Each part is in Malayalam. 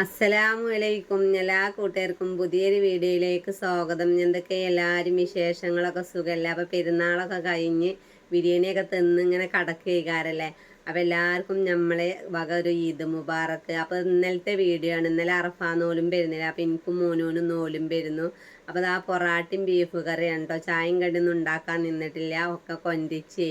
അസ്സലാമു അലൈക്കും എല്ലാ കൂട്ടുകാർക്കും പുതിയൊരു വീഡിയോയിലേക്ക് സ്വാഗതം. എന്തൊക്കെ എല്ലാവരും വിശേഷങ്ങളൊക്കെ സുഖമല്ല അപ്പോൾ പെരുന്നാളൊക്കെ കഴിഞ്ഞ് ബിരിയാണിയൊക്കെ തിന്ന് ഇങ്ങനെ കടക്കുകയാരല്ലേ അപ്പോൾ എല്ലാവർക്കും നമ്മളെ വക ഒരു ഈദ് മുബാറക്ക്. അപ്പോൾ ഇന്നലത്തെ വീഡിയോ ആണ്. ഇന്നലെ അറഫാ നോലും വരുന്നില്ല അപ്പോൾ എനിക്കും മോനൂനും നോലും വരുന്നു അപ്പോൾ ആ പൊറാട്ടയും ബീഫ് കറിയാണ് കേട്ടോ ചായയും കടിയൊന്നും ഉണ്ടാക്കാൻ നിന്നിട്ടില്ല. ഒക്കെ കൊണ്ടിച്ച്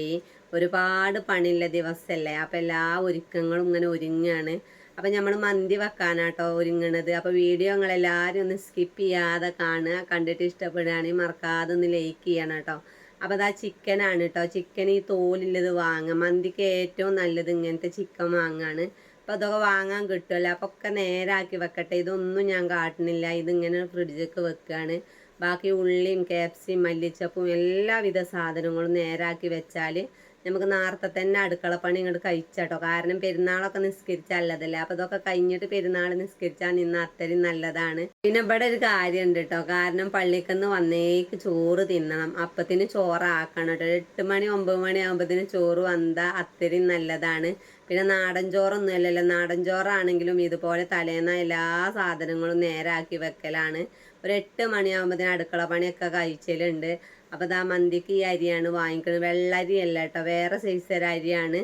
ഒരുപാട് പണിയുള്ള ദിവസമല്ലേ അപ്പോൾ എല്ലാ ഒരുക്കങ്ങളും ഇങ്ങനെ ഒരുങ്ങാണ്. അപ്പം നമ്മൾ മന്തി വെക്കാനാട്ടോ ഒരുങ്ങണത്. അപ്പോൾ വീഡിയോ നിങ്ങളെല്ലാവരും ഒന്ന് സ്കിപ്പ് ചെയ്യാതെ കാണുക. കണ്ടിട്ട് ഇഷ്ടപ്പെടുകയാണെങ്കിൽ മറക്കാതെ ഒന്ന് ലൈക്ക് ചെയ്യണം കേട്ടോ. അപ്പോൾ അതാ ചിക്കനാണ് കേട്ടോ. ചിക്കൻ ഈ തോലുള്ളത് വാങ്ങുക. മന്തിക്ക് ഏറ്റവും നല്ലത് ഇങ്ങനത്തെ ചിക്കൻ വാങ്ങാണ്. അപ്പോൾ അതൊക്കെ വാങ്ങാൻ കിട്ടുമല്ലോ അപ്പോൾ ഒക്കെ നേരാക്കി വെക്കട്ടെ. ഇതൊന്നും ഞാൻ കാട്ടുന്നില്ല. ഇതിങ്ങനെ ഫ്രിഡ്ജിലേക്ക് വെക്കുകയാണ് ബാക്കി ഉള്ളിയും കേപ്സിയും മല്ലിച്ചപ്പും എല്ലാവിധ സാധനങ്ങളും നേരാക്കി വെച്ചാൽ നമുക്ക് നേരത്തെ തന്നെ അടുക്കള പണി ഇങ്ങോട്ട് കഴിച്ചാട്ടോ. കാരണം പെരുന്നാളൊക്കെ നിസ്കരിച്ചല്ലതല്ലേ? അപ്പൊ ഇതൊക്കെ കഴിഞ്ഞിട്ട് പെരുന്നാൾ നിസ്കരിച്ചാൽ നിന്ന് അത്രയും നല്ലതാണ്. പിന്നെ ഇവിടെ ഒരു കാര്യം ഉണ്ട് കേട്ടോ കാരണം പള്ളിക്കന്ന് വന്നേക്ക് ചോറ് തിന്നണം. അപ്പത്തിന് ചോറാക്കണം കേട്ടോ എട്ട് മണി ഒമ്പത് മണി ആകുമ്പോഴത്തേന് ചോറ് വന്നാൽ അത്രയും നല്ലതാണ്. പിന്നെ നാടൻ ചോറൊന്നും അല്ലല്ലോ നാടൻ ചോറാണെങ്കിലും ഇതുപോലെ തലേന്ന എല്ലാ സാധനങ്ങളും നേരാക്കി വെക്കലാണ്. ഒരു എട്ട് മണിയാകുമ്പോഴത്തേന് അടുക്കള പണിയൊക്കെ കഴിച്ചലുണ്ട്. അപ്പോൾ ഇതാ മന്തിക്ക് ഈ അരിയാണ് വാങ്ങിക്കുന്നത്. വെള്ളരി അല്ല കേട്ടോ വേറെ സൈസ് ഒരു അരിയാണ്.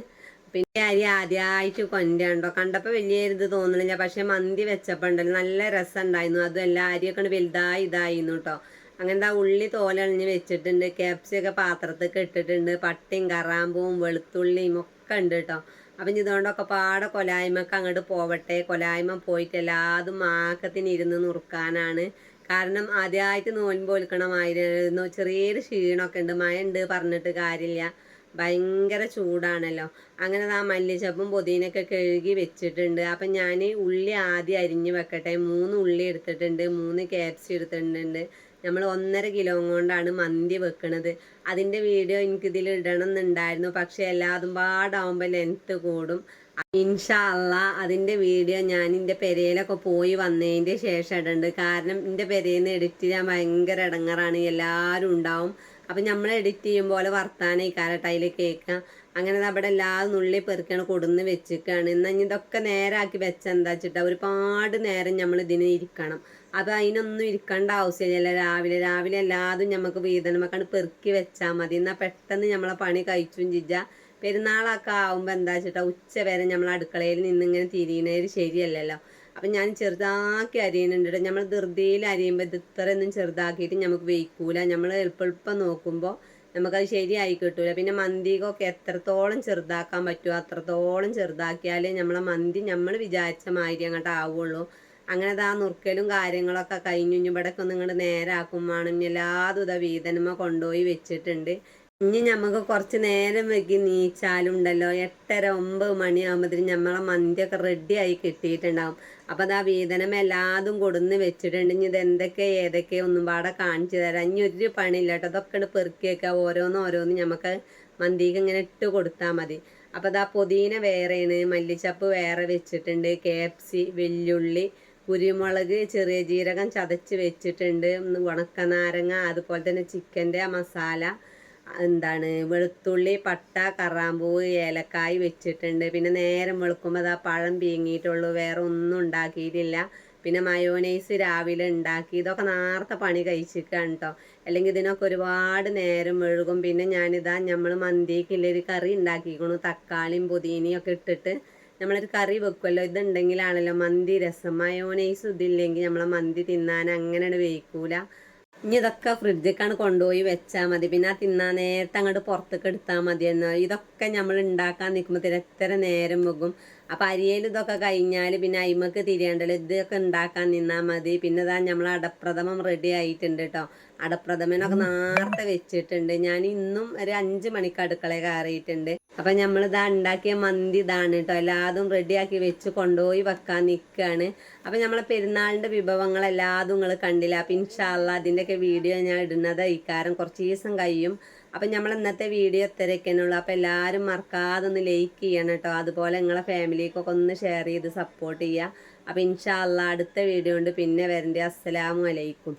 പിന്നെ അരി ആദ്യമായിട്ട് കൊണ്ടുണ്ടോ കണ്ടപ്പോൾ വലിയ ഇത് തോന്നണില്ല. പക്ഷെ മന്തി വെച്ചപ്പോൾ ഉണ്ടല്ലോ നല്ല രസം ഉണ്ടായിരുന്നു. അതും എല്ലാ അരിയൊക്കെ വലുതായി ഇതായിരുന്നു കേട്ടോ. അങ്ങനത്തെ ഉള്ളി തോലണിഞ്ഞ് വെച്ചിട്ടുണ്ട്. ക്യാപ്സിയൊക്കെ പാത്രത്തൊക്കെ ഇട്ടിട്ടുണ്ട്. പട്ടിയും കറാമ്പൂവും വെളുത്തുള്ളിയും ഒക്കെ ഉണ്ട് കേട്ടോ. അപ്പം ഇതുകൊണ്ടൊക്കെ പാടെ കൊലായ്മക്ക് അങ്ങോട്ട് പോവട്ടെ. കൊലായ്മ പോയിട്ട് എല്ലാതും മാക്കത്തിന് ഇരുന്ന് നുറുക്കാനാണ്. കാരണം ആദ്യമായിട്ട് നോൻപ് ഒൽക്കണമായിരുന്നു ചെറിയൊരു ക്ഷീണമൊക്കെ ഉണ്ട്. മഴ ഉണ്ട് പറഞ്ഞിട്ട് കാര്യമില്ല. ഭയങ്കര ചൂടാണല്ലോ. അങ്ങനെ ആ മല്ലിച്ചപ്പും പൊതിനൊക്കെ കഴുകി വെച്ചിട്ടുണ്ട്. അപ്പം ഞാൻ ഉള്ളി ആദ്യം അരിഞ്ഞ് വെക്കട്ടെ. മൂന്ന് ഉള്ളി എടുത്തിട്ടുണ്ട്. മൂന്ന് ക്യാപ്സി എടുത്തിട്ടുണ്ട്. നമ്മൾ ഒന്നര കിലോ കൊണ്ടാണ് മന്തി വെക്കണത്. അതിന്റെ വീഡിയോ എനിക്കിതിൽ ഇടണം എന്നുണ്ടായിരുന്നു. പക്ഷേ എല്ലാതും പാടാവുമ്പോൾ ലെങ്ത്ത് കൂടും. ഇൻഷാ അല്ല അതിന്റെ വീഡിയോ ഞാൻ എന്റെ പെരയിലൊക്കെ പോയി വന്നതിന്റെ ശേഷം ഇടുന്നുണ്ട് കാരണം എന്റെ പെരയിൽ നിന്ന് എഡിറ്റ് ചെയ്യാൻ ഭയങ്കര ഇടങ്ങറാണ് എല്ലാവരും ഉണ്ടാവും. അപ്പം നമ്മൾ എഡിറ്റ് ചെയ്യുമ്പോൾ വർത്താനം ഈ കാലട്ടയിൽ കേൾക്കാം അങ്ങനെ അവിടെ എല്ലാതും നുള്ളി പെറുക്കാണ് കൊടുന്ന് വെച്ചിരിക്കുകയാണ് എന്നാൽ ഇതൊക്കെ നേരാക്കി വെച്ചെന്താ വെച്ചിട്ടാ? ഒരുപാട് നേരം നമ്മൾ ഇതിന് ഇരിക്കണം. അത് അതിനൊന്നും ഇരിക്കേണ്ട ആവശ്യമില്ല രാവിലെ രാവിലെ എല്ലാതും നമുക്ക് വീതനമൊക്കെ പെറുക്കി വെച്ചാൽ മതി. എന്നാൽ പെട്ടെന്ന് നമ്മളെ പണി കഴിച്ചും ജിജ പെരുന്നാളൊക്കെ ആകുമ്പോൾ എന്താ വെച്ചിട്ടാ ഉച്ച വരെ നമ്മൾ അടുക്കളയിൽ നിന്നിങ്ങനെ തിരിയുന്നത് ശരിയല്ലല്ലോ. അപ്പം ഞാൻ ചെറുതാക്കി അരിയുന്നുണ്ട് നമ്മൾ ധൃതിയിൽ അരിയുമ്പോൾ ഇത് ഇത്രയൊന്നും ചെറുതാക്കിയിട്ട് നമുക്ക് വെയ്ക്കൂല നമ്മൾ എളുപ്പം നോക്കുമ്പോൾ നമുക്കത് ശരിയായി കിട്ടൂല. പിന്നെ മന്തിക്കൊക്കെ എത്രത്തോളം ചെറുതാക്കാൻ പറ്റുമോ അത്രത്തോളം ചെറുതാക്കിയാലേ നമ്മളെ മന്തി നമ്മൾ വിചാരിച്ച മാതിരി അങ്ങോട്ട് ആവുള്ളൂ. അങ്ങനെ ആ നുറുക്കലും കാര്യങ്ങളൊക്കെ കഴിഞ്ഞു ഇവിടെയൊക്കെ ഒന്ന് ഇങ്ങോട്ട് നേരാക്കും വേണം. എല്ലാതും ഇതാ വീതനമ കൊണ്ടുപോയി വെച്ചിട്ടുണ്ട്. ഇനി നമുക്ക് കുറച്ച് നേരം വൈകി നീച്ചാലുണ്ടല്ലോ. എട്ടര ഒമ്പത് മണിയാകുമ്പോഴത്തേനും നമ്മളെ മന്തിയൊക്കെ റെഡി ആയി കിട്ടിയിട്ടുണ്ടാവും. അപ്പം അത് ആ എല്ലാതും കൊടുന്ന് വെച്ചിട്ടുണ്ട്. ഇനി ഇത് എന്തൊക്കെ ഏതൊക്കെ ഒന്നും പാടെ കാണിച്ചു തരാം. ഇനി ഒരു പണിയില്ല കേട്ടോ അതൊക്കെ പെറുക്കി വെക്കുക ഓരോന്ന് ഓരോന്ന് നമുക്ക് മന്തിക്ക് ഇങ്ങനെ ഇട്ട് കൊടുത്താൽ മതി. അപ്പം അത് ആ പൊതീന വേറെയാണ്. മല്ലിച്ചപ്പ് വേറെ വെച്ചിട്ടുണ്ട്. കേപ്സി വെല്ലുള്ളി കുരുമുളക് ചെറിയ ജീരകം ചതച്ച് വെച്ചിട്ടുണ്ട്. ഉണക്കനാരങ്ങ അതുപോലെ തന്നെ ചിക്കന്റെ മസാല. എന്താണ് വെളുത്തുള്ളി പട്ട കറാമ്പൂവ് ഏലക്കായ് വെച്ചിട്ടുണ്ട്. പിന്നെ നേരം വെളുക്കുമ്പോൾ ആ പഴം പീങ്ങിയിട്ടുള്ളൂ. വേറെ ഒന്നും ഉണ്ടാക്കിയിട്ടില്ല. പിന്നെ മയോണൈസ് രാവിലെ ഉണ്ടാക്കി. ഇതൊക്കെ നേരത്തെ പണി കഴിച്ചിരിക്കുകയാണ് കേട്ടോ അല്ലെങ്കിൽ ഇതിനൊക്കെ ഒരുപാട് നേരം മെഴുകും. പിന്നെ ഞാനിതാ നമ്മൾ മന്തിക്കുള്ളൊരു കറി ഉണ്ടാക്കിക്കണു. തക്കാളിയും പുതിനയും ഒക്കെ ഇട്ടിട്ട് നമ്മളൊരു കറി വെക്കുമല്ലോ ഇതുണ്ടെങ്കിലാണല്ലോ മന്തി രസം. മയോണൈസ് ഇതില്ലെങ്കിൽ നമ്മളെ മന്തി തിന്നാൻ അങ്ങനെ വേയിക്കൂല ഇനി ഇതൊക്കെ ഫ്രിഡ്ജിക്കാണ് കൊണ്ടുപോയി വെച്ചാൽ മതി. പിന്നെ ആ തിന്നാൻ നേരത്തെ അങ്ങോട്ട് പുറത്തേക്ക് എടുത്താൽ മതി എന്നാൽ ഇതൊക്കെ നമ്മൾ ഉണ്ടാക്കാൻ നിൽക്കുമ്പോൾ എത്ര നേരം വെക്കും അപ്പം അരിയൽ ഇതൊക്കെ കഴിഞ്ഞാൽ പിന്നെ അയിമക്ക് തിരിയേണ്ടല്ലോ. ഇതൊക്കെ ഉണ്ടാക്കാൻ നിന്നാൽ മതി. പിന്നെ ഇതാ നമ്മൾ അടപ്രഥമം റെഡി ആയിട്ടുണ്ട് കേട്ടോ അടപ്രഥമനൊക്കെ നേരത്തെ വെച്ചിട്ടുണ്ട്. ഞാൻ ഇന്നും ഒരു അഞ്ച് മണിക്ക് അടുക്കളയിൽ കയറിയിട്ടുണ്ട്. അപ്പം നമ്മളിതാ ഉണ്ടാക്കിയ മന്തി ഇതാണ് കേട്ടോ എല്ലാതും റെഡിയാക്കി വെച്ച് കൊണ്ടുപോയി വെക്കാൻ നിൽക്കുകയാണ് അപ്പം നമ്മളെ പെരുന്നാളിന്റെ വിഭവങ്ങൾ എല്ലാതും നിങ്ങൾ കണ്ടില്ല? അപ്പം ഇൻഷാല്ല അതിന്റെയൊക്കെ വീഡിയോ ഞാൻ ഇടുന്നത്. ഇക്കാരം കുറച്ച് ദിവസം കഴിയും. അപ്പം നമ്മൾ ഇന്നത്തെ വീഡിയോ ഇത്രയൊക്കെയാണുള്ളൂ. അപ്പം എല്ലാവരും മറക്കാതെ ഒന്ന് ലൈക്ക് ചെയ്യണം കേട്ടോ. അതുപോലെ നിങ്ങളെ ഫാമിലിക്കൊക്കെ ഒന്ന് ഷെയർ ചെയ്ത് സപ്പോർട്ട് ചെയ്യുക. അപ്പം ഇൻഷാല്ല അടുത്ത വീഡിയോ ഉണ്ട്. പിന്നെ വരണ്ടേ. അസ്സലാമു അലൈക്കും.